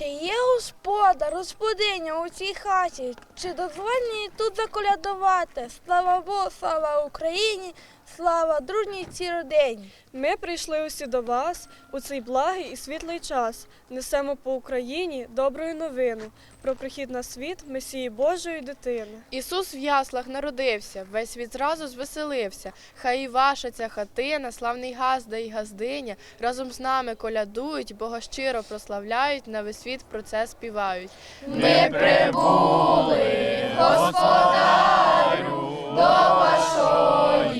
Чи є господар, господиня у цій хаті? Чи дозволені тут заколядувати? Слава Богу, слава Україні, слава дружній цій родині. Ми прийшли усі до вас у цей благий і світлий час. Несемо по Україні добру новину про прихід на світ Месії Божої дитини. Ісус в яслах народився, весь світ зразу звеселився. Хай і ваша ця хатина, славний газда і газдиня, разом з нами колядують, Бога щиро прославляють, на весь світ про це співають. Ми прибули, господарю, до вашої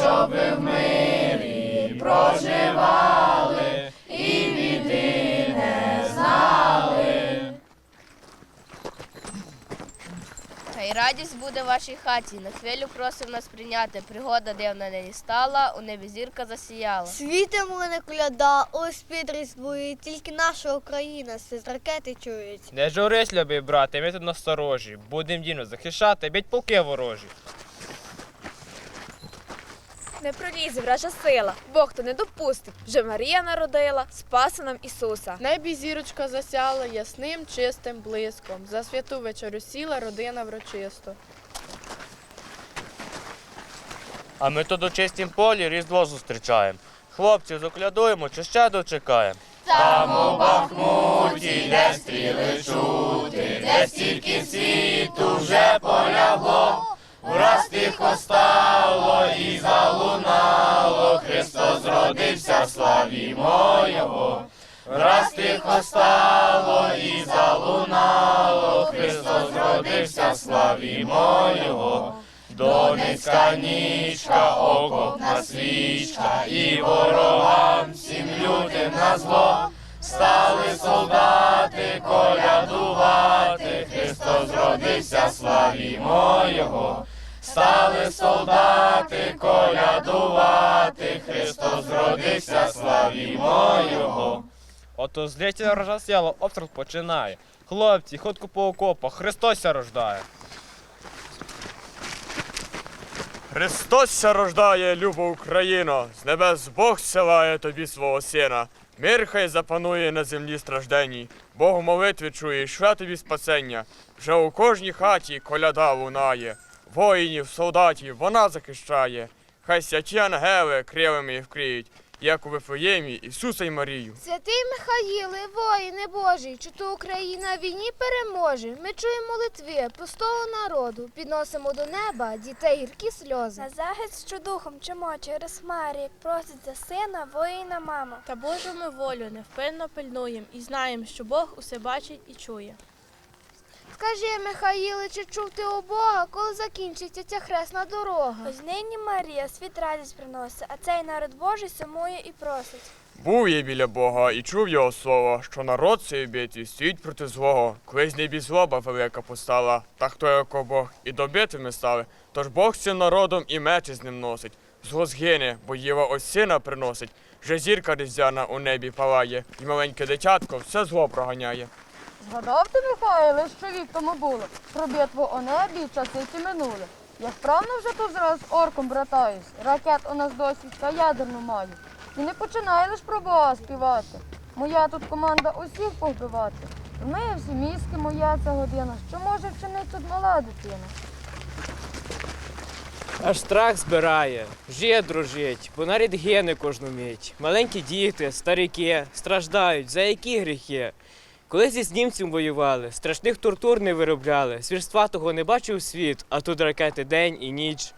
щоб в мирі проживали і біди не знали. Хай радість буде в вашій хаті, на хвилю просив нас прийняти. Пригода дивна нині стала, у небі зірка засіяла. Світом мене коляда, ось під різдвою, тільки наша Україна все з ракети чують. Не журись, любий брате, ми тут насторожі. Будем дійно захищати, бить полки ворожі. Не пролізе вража сила, Бог то не допустить. Вже Марія народила, спаси нам Ісуса. Небі зірочка засяла ясним, чистим блиском. За святу вечорю сіла родина врочисто. А ми тут у чистім полі різдво зустрічаємо. Хлопців заклядуємо чи ще дочекаємо. Там у Бахмуті, де стріли чути, де стільки світу вже полягло, враз тихо стало і залунало, Христос зродився, славімо Його. Враз тихо стало і залунало, Христос зродився, славімо Його. Донецька нічка, окопна свічка, і ворогам всім лютим на зло. Стали солдати колядувати, Христос зродився, славімо Його. Стали солдати колядувати, Христос зродився, славімо Його. Ото зліття рожа сяло, обстріл починає. Хлопці, ходку по окопах, Христос ся рождає. Христос ся рождає, люба Україно, з небес Бог силає тобі свого сина. Мир хай запанує на землі стражденній, Бог молитви чує, і шле тобі спасення. Вже у кожній хаті коляда лунає, воїнів, солдатів вона захищає. Хай святі ангели крилами вкриють, як у Вифлеємі Ісуса й Марію. Святий Михаїле, воїне Божий, чи то Україна в війні переможе. Ми чуємо молитви пустого народу, підносимо до неба дітей гіркі сльози. На захист що духом чимо через хмарі, як просить за сина, воїна мама. Та Божу ми волю невпинно пильнуємо і знаємо, що Бог усе бачить і чує. Скажи, Михаїле, чи чув ти у Бога, коли закінчиться ця хресна дорога? Ось нині Марія світ радість приносить, а цей народ Божий сумує і просить. Був я біля Бога і чув його слово, що народ цей битві стоїть проти злого. Колись небі злоба велика постала, та хто як Бог, і до битви ми стали. Тож Бог цим народом і мечі з ним носить. Зло згине, бо Єва ось сина приносить. Вже зірка різдвяна у небі палає, і маленьке дитятко все зло проганяє. Згадав ти, Михайле, що вік тому було, про битву о небі часи ті минули. Я вправно вже тут з орком братаюсь, ракет у нас досвід та ядерну маю. І не починай лиш про Бога співати. Моя тут команда усіх повбивати. Ми всі мізки, моя ця година, що може вчинити тут мала дитина. Аж страх збирає, жиє дружить, бо нарід гине кожну мить. Маленькі діти, старики страждають, за які гріхи. Колись зі німцем воювали, страшних тортур не виробляли, свірства того не бачив світ, а тут ракети день і ніч.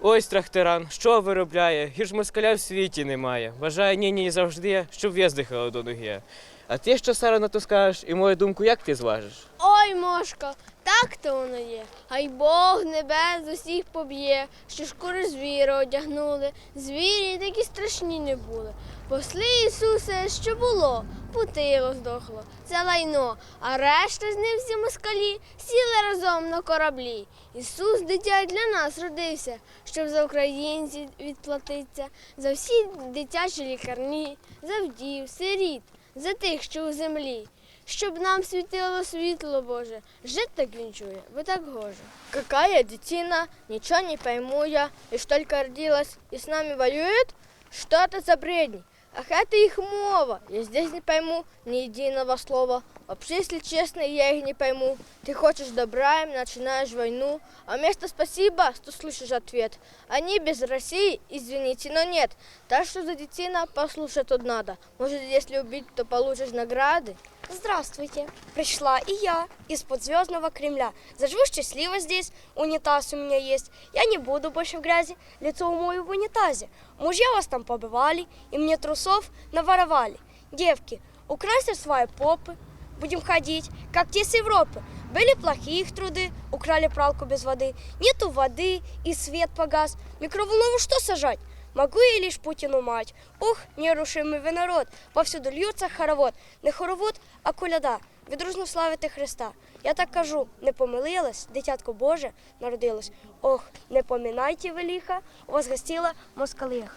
Ось трахтиран, що виробляє? Гірш москаля в світі немає. Бажає ні-ні завжди, щоб в'їздихало до ноги. А ти що, Сара, на то скажеш, і мою думку, як ти зважиш? Ой, мошка, Так то воно є. Хай Бог небес усіх поб'є, що шкури звіра одягнули. Звірі такі страшні не були. Посли Ісусе, що було, путило здохло, це лайно, а решта з ним всі москалі сіли разом на кораблі. Ісус, дитя для нас родився, щоб за українців відплатиться, за всі дитячі лікарні, за вдів, сиріт, за тих, що у землі. Щоб нам світило світло Боже, жить так він чує, бо так гоже. Какая дитина, ничего не пойму я, лишь только родилась и с нами воюет? Что это за бредни? Ах, это их мова, я здесь не пойму ни единого слова. Вообще, если честно, я их не пойму. Ты хочешь добра им, начинаешь войну, а вместо спасибо, что слышишь ответ. Они без России, извините, но нет. Так что за детина послушать тут надо. Может, если убить, то получишь награды? Здравствуйте. Пришла и я из-под звездного Кремля. Заживу счастливо здесь, унитаз у меня есть. Я не буду больше в грязи, лицо умою в унитазе. Мужья вас там побывали и мне трусов наворовали. Девки, украсьте свои попы, будем ходить, как те с Европы. Были плохие их труды, украли пралку без воды. Нету воды и свет погас. Микроволнову что сажать? Могу я лишь Путину мать. Ох, нерушимий ви народ, повсюду льється хоровод. Не хоровод, а коляда. Відружно славити Христа. Я так кажу, не помилилась, дитятко Боже народилось. Ох, не поминайте велиха, у вас гостила москалиха.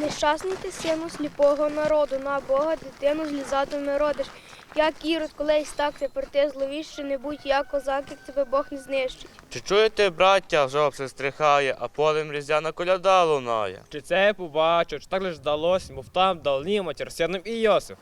Нещасний ти сину сліпого народу, на Бога дитину злізатиме родиш. Як ірод колись так тепер ти зловіще не будь, я козак, як тебе Бог не знищить. Чи чуєте, браття, вже обсестрихає, а полем різдяна коляда лунає? Чи це побачу, чи так лиш здалось, мов там дал матір сином і Йосиф.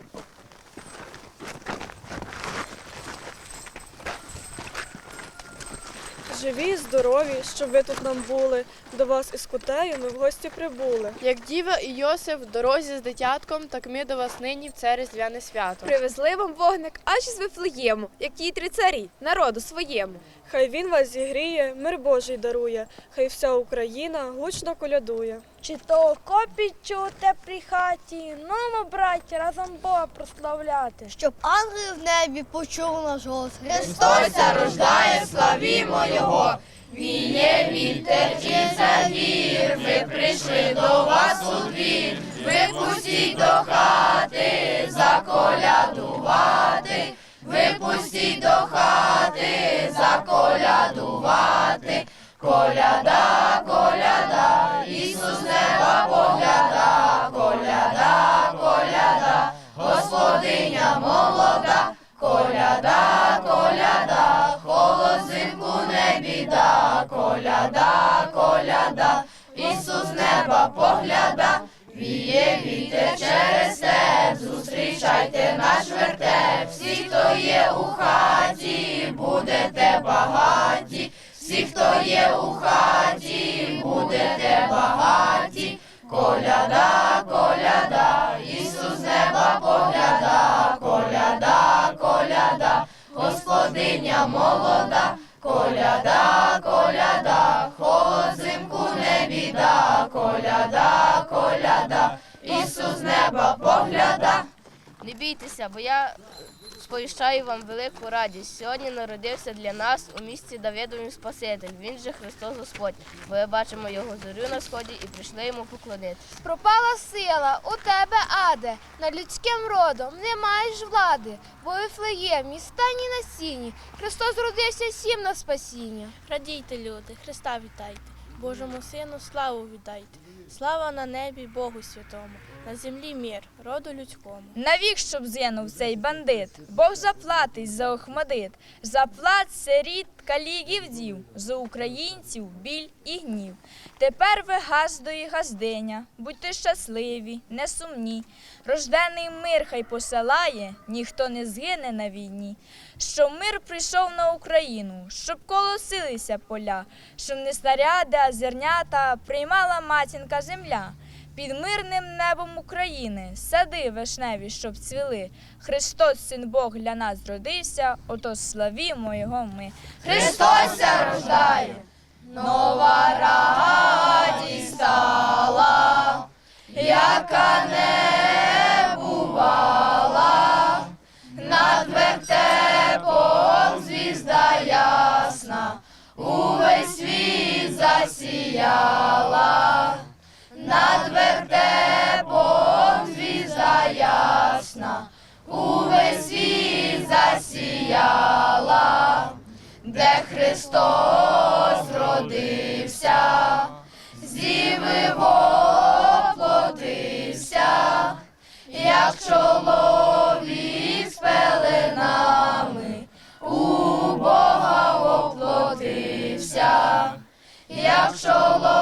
Живі, здорові, щоб ви тут нам були. До вас із кутею ми в гості прибули. Як діва і Йосиф в дорозі з дитятком, так ми до вас нині в це різдвяне свято. Привезли вам вогник аж з Вифлеєму, як ті три царі, народу своєму. Хай він вас зігріє, мир Божий дарує, хай вся Україна гучно колядує. Чи то копіть чуте при хаті, ну, браті, разом Бога прославляти. Щоб ангел в небі почув наш голос. Христос рождає, славімо Його. Віє вітер чи за вір, ми прийшли до вас у двір. Випустіть до хати, заколядувати. Випустіть до хати, заколядувати. Коляда, коляда, Ісус неба погляда, коляда, коляда, Господиня молода, коляда, коляда, холод зимку не біда, коляда, коляда, Ісус неба погляда, віє вітер через степ, зустрічайте наш вертеп, всі, хто є у хаті, будете багаті, всі, хто є у хаті, будете багаті, коляда, коляда, Ісус неба погляда, коляда, коляда, Господиня молода, коляда, коляда, холод зимку не біда, коляда, коляда, Ісус неба погляда. Не бійтеся, бо я сповіщаю вам велику радість. Сьогодні народився для нас у місті Давидовим Спаситель. Він же Христос Господь. Бо ми бачимо його зорю на сході і прийшли йому поклонити. Пропала сила у тебе, аде, над людським родом не маєш влади, бо Вифлеєм, міста ні на сіні, Христос родився всім на спасіння. Радійте, люди, Христа вітайте, Божому Сину славу віддайте. Слава на небі Богу святому, на землі мир, роду людському. Навік, щоб згинув цей бандит, Бог заплатить за Охмадит, заплат сиріт, калігів дів, за українців біль і гнів. Тепер ви газдо газдиня, будьте щасливі, не сумні. Рождений мир хай посилає, ніхто не згине на війні. Щоб мир прийшов на Україну, щоб колосилися поля, щоб не снаряди, а зернята приймала матінка земля. Під мирним небом України сади вишневі, щоб цвіли. Христос, син Бог для нас родився, ото славімо його ми. Христося рождає, нова радість стала, яка не бувала, над вертепом звізда ясна, увесь світ засіяла. Ясна, увесь світ засіяла, де Христос родився, воплотився, як чоловік з пеленами, у Бога воплотився, як чоловік